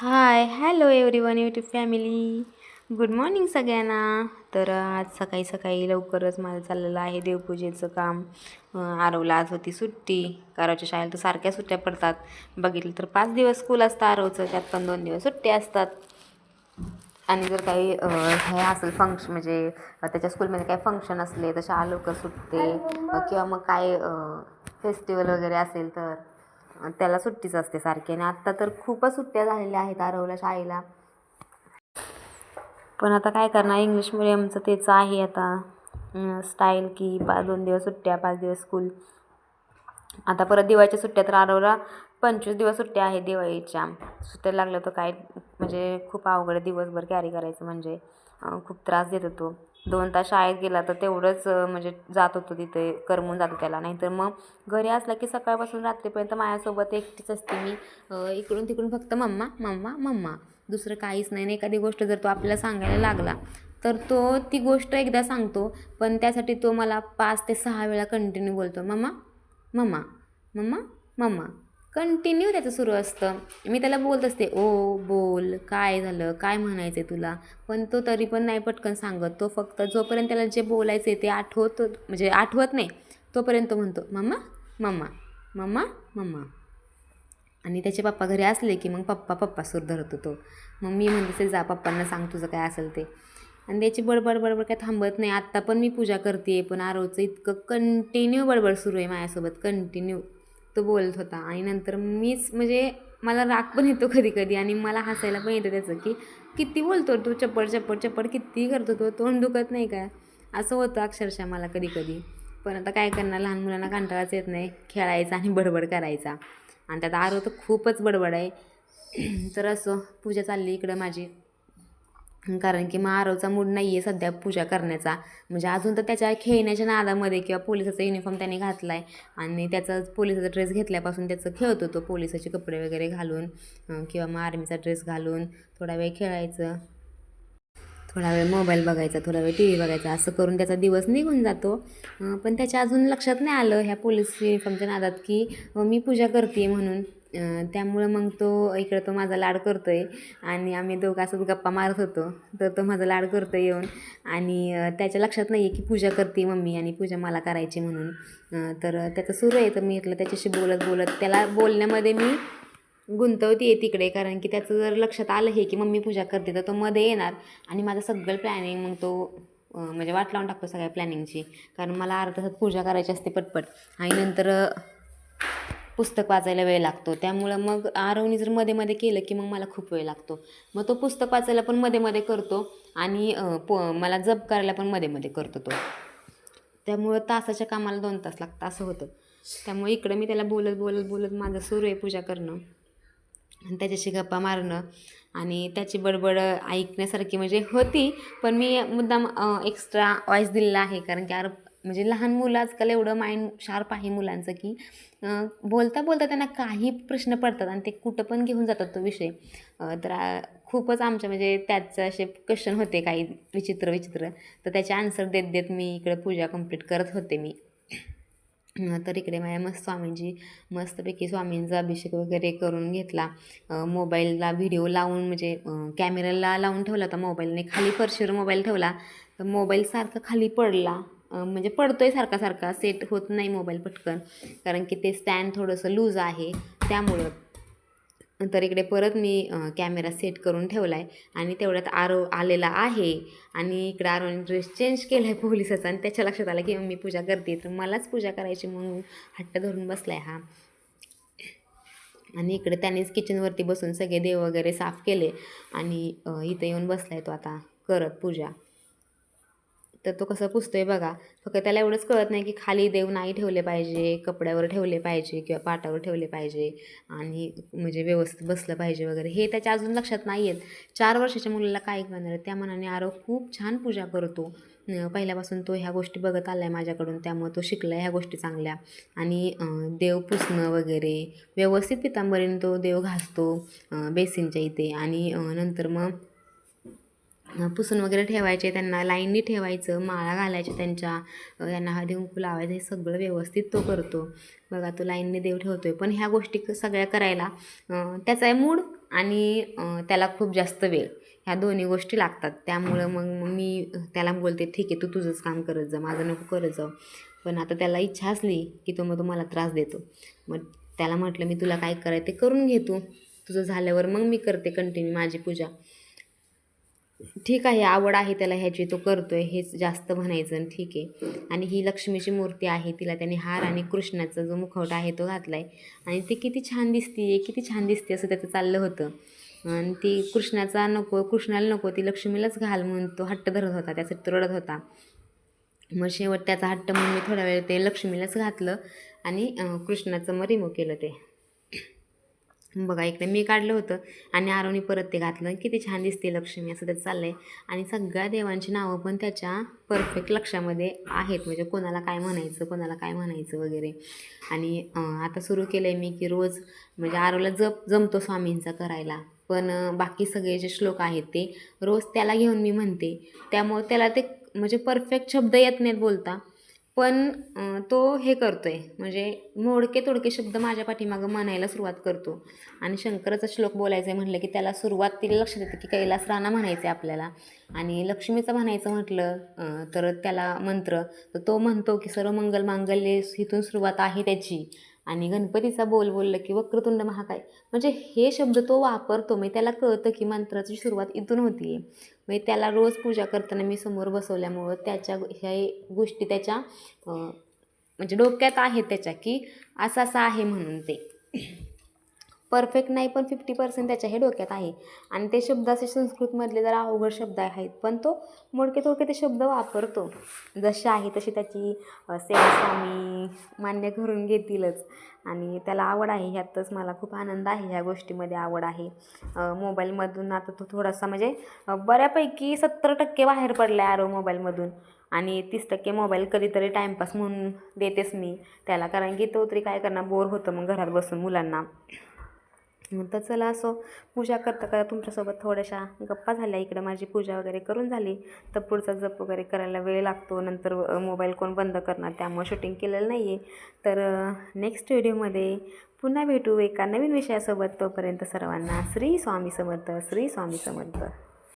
Hi hello everyone YouTube family good morning सगळ्यांना. तर आज सकाळी सकाळी लवकरच माझं चाललेलं आहे देवपूजेचं काम. आरवला आज होती सुट्टी. आरवच्या शाळेला तर सारख्या सुट्ट्या पडतात. बघितलं तर पाच दिवस स्कूल असतं आरवचं त्यात पण दोन दिवस सुट्ट्या असतात. आणि जर काही हे असेल फंक्शन म्हणजे त्याच्या स्कूलमध्ये काही फंक्शन असले तर शाळा लवकर सुटते. किंवा मग काय फेस्टिवल वगैरे असेल तर. त्याला सुट्टीच असते सारखी. आणि आत्ता तर खूपच सुट्ट्या झालेल्या आहेत आरवला शाळेला पण आता काय करणार? इंग्लिश मिडियमचं तेच आहे आता. स्टाईल की पा दोन दिवस सुट्ट्या पाच दिवस स्कूल आता परत दिवाळीच्या सुट्ट्या तर आरवला पंचवीस दिवस सुट्ट्या आहेत दिवाळीच्या. सुट्ट्या लागल्या तर काय म्हणजे खूप अवघड दिवसभर कॅरी करायचं म्हणजे खूप त्रास देत होतो दोन तास शाळेत गेला तर तेवढंच म्हणजे जात होतो तिथे करमून जातो त्याला. नाहीतर मग घरी असला की सकाळपासून रात्रीपर्यंत माझ्यासोबत एकटीच असते मी. इकडून तिकडून फक्त मम्मा मम्मा मम्मा. दुसरं काहीच नाही. आणि एखादी गोष्ट जर तो आपल्याला सांगायला लागला तर तो ती गोष्ट एकदा सांगतो पण त्यासाठी तो मला पाच ते सहा वेळा कंटिन्यू बोलतो. मम्मा मम्मा मम्मा मम्मा. कंटिन्यू त्याचं सुरू असतं. मी त्याला बोलत असते ओ बोल काय झालं? काय म्हणायचं आहे तुला? पण तो तरी पण नाही पटकन सांगत. तो फक्त जोपर्यंत त्याला जे बोलायचं आहे ते आठवत म्हणजे आठवत नाही तोपर्यंत तो म्हणतो मम्मा मम्मा मम्मा मम्मा. आणि त्याचे पप्पा घरी असले की मग पप्पा पप्पा सूर धरत होतो. मग मी म्हणते जा पप्पांना सांग तुझं काय असेल ते. आणि त्याची बडबड बडबड काय थांबत नाही. आत्ता पण मी पूजा करते पण आरोचं इतकं कंटिन्यू बडबड सुरू आहे माझ्यासोबत. कंटिन्यू तो बोलत होता. आणि नंतर मीच म्हणजे मला राग पण येतो कधी कधी आणि मला हसायला पण येतं त्याचं की किती बोलतो तू चप्पड चप्पड चप्पड किती करतो तो तोंड दुखत नाही का? असं होतं अक्षरशः मला कधी कधी पण आता काय करणार लहान मुलांना कंटाळाच येत नाही. खेळायचा आणि बडबड करायचा. आणि त्यात आरो तर खूपच बडबड आहे. तर असं पूजा चालली इकडं माझी. कारण की मग आरवचा मूड नाही आहे सध्या पूजा करण्याचा. म्हणजे अजून तर त्याच्या खेळण्याच्या नादामध्ये किंवा पोलिसाचा युनिफॉर्म त्याने घातला आहे आणि त्याचा पोलिसाचा ड्रेस घेतल्यापासून त्याचं खेळत होतो पोलिसाचे कपडे वगैरे घालून किंवा मग आर्मीचा ड्रेस घालून थोडा वेळ खेळायचं. थोडा वेळ मोबाईल बघायचा थोडा वेळ टी व्ही बघायचा असं करून त्याचा दिवस निघून जातो. पण त्याच्या अजून लक्षात नाही आलं ह्या पोलीस युनिफॉर्मच्या नादात की मी पूजा करते म्हणून. त्यामुळं मग तो इकडं तो माझा लाड करतो आहे आणि आम्ही दोघं असंच गप्पा मारत होतो. तर तो माझा लाड करतो येऊन. आणि त्याच्या लक्षात नाही आहे की पूजा करते मम्मी आणि पूजा मला करायची म्हणून. तर त्याचं सुरू आहे. तर मी म्हटलं त्याच्याशी बोलत बोलत त्याला बोलण्यामध्ये मी गुंतवते तिकडे. कारण की त्याचं जर लक्षात आलं हे की मम्मी पूजा करते तर तो मध्ये येणार. आणि माझं सगळं प्लॅनिंग मग तो म्हणजे वाट लावून टाकतो सगळ्या प्लॅनिंगची कारण मला अर्धा तासात पूजा करायची असते पटपट. आणि नंतर पुस्तक वाचायला वेळ लागतो. त्यामुळं मग आरवणी जर मध्ये मध्ये केलं की मग मला खूप वेळ लागतो. मग तो पुस्तक वाचायला पण मध्ये मध्ये करतो आणि प मला जप करायला पण मध्ये मध्ये करतो तो. त्यामुळं तासाच्या कामाला दोन तास लागतं असं होतं. त्यामुळे इकडं मी त्याला बोलत बोलत बोलत माझं सुरू आहे पूजा करणं. आणि त्याच्याशी गप्पा मारणं आणि त्याची बडबड ऐकण्यासारखी म्हणजे होती. पण मी मुद्दाम एक्स्ट्रा वॉईस दिलेला आहे. कारण की आर म्हणजे लहान मुलं आजकाल एवढं माइंड शार्प आहे मुलांचं की बोलता बोलता त्यांना काही प्रश्न पडतात आणि ते कुठं पण घेऊन जातात तो विषय. तर खूपच आमच्या म्हणजे त्याचं असे क्वेश्चन होते काही विचित्र विचित्र. तर त्याचे आन्सर देत देत मी इकडे पूजा कंप्लीट करत होते मी. तर इकडे माझ्या मस्त स्वामींची मस्तपैकी स्वामींचा अभिषेक वगैरे करून घेतला. मोबाईलला व्हिडिओ लावून म्हणजे कॅमेऱ्याला लावून ठेवला होता मोबाईलने खाली फरशीवर मोबाईल ठेवला. तर मोबाईल सारखा खाली पडला. म्हणजे पडतो आहे सारखा सारखा सेट होत नाही मोबाईल पटकन. कारण की ते स्टँड थोडंसं लूज आहे. त्यामुळं तर इकडे परत मी कॅमेरा सेट करून ठेवला आहे आणि तेवढ्यात आरो आलेला आहे. आणि इकडे आरोने ड्रेस चेंज केला आहे पोलिसाचा. आणि त्याच्या लक्षात आलं की मी पूजा करते. तर मलाच पूजा करायची म्हणून हट्ट धरून बसला आहे हा. आणि इकडे त्यानेच किचनवरती बसून सगळे देव वगैरे साफ केले. आणि इथं येऊन बसला आहे तो आता. करत पूजा. तर तो कसं पुसतोय बघा. फक्त त्याला एवढंच कळत नाही की खाली देव नाही ठेवले पाहिजे कपड्यावर ठेवले पाहिजे किंवा पाटावर ठेवले पाहिजे आणि म्हणजे व्यवस्थित बसलं पाहिजे वगैरे. हे त्याच्या अजून लक्षात नाही आहेत चार वर्षाच्या मुलाला काय करणार त्या मनाने आरव खूप छान पूजा करतो. पहिल्यापासून तो ह्या गोष्टी बघत आला आहे माझ्याकडून त्यामुळे तो शिकला आहे ह्या गोष्टी चांगल्या. आणि देव पुसणं वगैरे व्यवस्थित पितांबरीनं तो देव घासतो बेसिनच्या इथे. आणि नंतर मग पुसून वगैरे ठेवायचे त्यांना लाईननी ठेवायचं माळा घालायच्या त्यांच्या त्यांना यांना हळदी कुंकू लावायचं हे सगळं व्यवस्थित तो करतो. बघा तो लाईनने देव ठेवतो आहे पण ह्या गोष्टी क- सगळ्या करायला त्याचा आहे मूड आणि त्याला खूप जास्त वेळ. ह्या दोन्ही गोष्टी लागतात. त्यामुळं मग मग मी त्याला बोलते ठीक आहे तू तुझंच काम करत जा माझं नको करत जाऊ. पण आता त्याला इच्छा असली की तो मग तो मला त्रास देतो. मग त्याला म्हटलं मी तुला काय करायचं ते करून घे तू. तुझं झाल्यावर मग मी करते कंटिन्यू माझी पूजा. ठीक आहे आवड आहे त्याला ह्याची तो करतो आहे हेच जास्त म्हणायचं आणि ठीक आहे. आणि ही लक्ष्मीची मूर्ती आहे तिला त्याने हार आणि कृष्णाचा जो मुखवटा आहे तो घातला आहे आणि ती किती छान दिसते किती छान दिसते असं त्याचं चाललं होतं. आणि ती कृष्णाचा नको कृष्णाला नको ती लक्ष्मीलाच घाल म्हणून तो हट्ट धरत होता त्यासाठी रडत होता. मग शेवट त्याचा हट्ट म्हणून मी थोड्या वेळ ते लक्ष्मीलाच घातलं आणि कृष्णाचं मग रिमूव्ह केलं ते. बघा इकडे मी काढलं होतं आणि आरोनी परत ते घातलं. किती छान दिसते लक्ष्मी असं त्याचं चाललं आहे आणि सगळ्या देवांची नावं पण त्याच्या परफेक्ट लक्षामध्ये आहेत. म्हणजे कोणाला काय म्हणायचं कोणाला काय म्हणायचं वगैरे. आणि आता सुरू केलं आहे मी की रोज म्हणजे आरोला जप जमतो स्वामींचा करायला. पण बाकी सगळे जे श्लोक आहेत ते रोज त्याला घेऊन मी म्हणते. त्यामुळं त्याला ते म्हणजे परफेक्ट शब्द येत नाहीत बोलता. पण तो हे करतो आहे म्हणजे मोडके तोडके शब्द माझ्या पाठीमागं म्हणायला सुरुवात करतो. आणि शंकराचा श्लोक बोलायचं आहे म्हटलं की त्याला सुरुवातीला लक्षात येतं की कैलास राणा म्हणायचं आहे आपल्याला. आणि लक्ष्मीचं म्हणायचं म्हटलं तर त्याला मंत्र तर तो म्हणतो की सर्व मंगल मांगल्य इथून सुरुवात आहे त्याची. आणि गणपतीचा बोल बोललं की वक्रतुंड महाकाय. म्हणजे हे शब्द तो वापरतो मग त्याला कळतं की मंत्राची सुरुवात इथून होती आहे म्हणजे त्याला रोज पूजा करताना मी समोर बसवल्यामुळं त्याच्या ह्या गोष्टी त्याच्या म्हणजे डोक्यात आहेत त्याच्या की असं असं आहे म्हणून ते. परफेक्ट नाही पण फिफ्टी पर्सेंट त्याच्या हे डोक्यात आहे. आणि ते शब्द असे संस्कृतमधले जरा अवघड शब्द आहेत पण तो मोडके तोडके ते शब्द वापरतो. जसे आहे तशी त्याची सेवास्वामी मान्य करून घेतीलच. आणि त्याला आवड आहे ह्यातच मला खूप आनंद आहे ह्या गोष्टीमध्ये आवड आहे. मोबाईलमधून आता तो थोडासा म्हणजे बऱ्यापैकी सत्तर टक्के बाहेर पडला आहे आरो मोबाईलमधून. आणि तीस टक्के मोबाईल कधीतरी टाईमपास म्हणून देतेच मी त्याला. कारण की तो तरी काय करणार बोर होतं मग घरात बसून मुलांना. तर चला असो. पूजा करता करता तुमच्यासोबत थोड्याशा गप्पा झाल्या. इकडं माझी पूजा वगैरे करून झाली. तर पुढचा जप वगैरे करायला वेळ लागतो. नंतर मोबाईल कोण बंद करणार? त्यामुळे शूटिंग केलेलं नाही आहे तर नेक्स्ट व्हिडिओमध्ये पुन्हा भेटू एका नवीन विषयासोबत. तोपर्यंत सर्वांना श्री स्वामी समर्थ श्री स्वामी समर्थ.